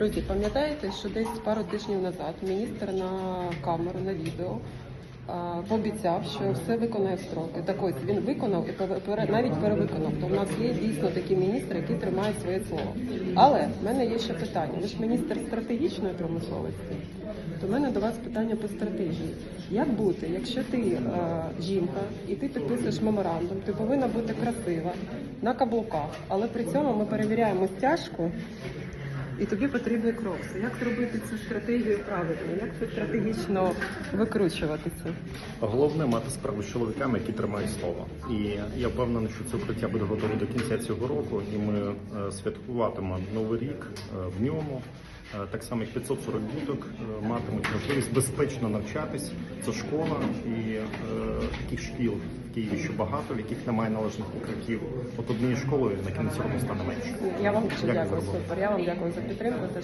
Друзі, пам'ятаєте, що десь пару тижнів назад міністр на камеру на відео пообіцяв, що все виконає в строки. Так ось він виконав і пере- навіть перевиконав. То в нас є дійсно такі міністри, які тримають своє слово. Але в мене є ще питання. Ви ж міністр стратегічної промисловості. То в мене до вас питання по стратегії. Як бути, якщо ти е, жінка і ти підписуєш меморандум, ти повинна бути красива на каблуках, але при цьому ми перевіряємо стяжку і тобі потрібні крокси. Як зробити цю стратегію правильно? Як це стратегічно викручуватися? Головне мати справу з чоловіками, які тримають слово. І я впевнений, що це укриття буде готове до кінця цього року, і ми е, святкуватимемо новий рік е, в ньому. Е, Так само як 540 діток матимуть можливість безпечно навчатись. Це школа і таких шкіл в Києві ще багато, в яких немає належних укриттів. От однією школою на кінець року стане менше. Я вам дуже Дякую. Супер. Я вам дякую за підтримку. що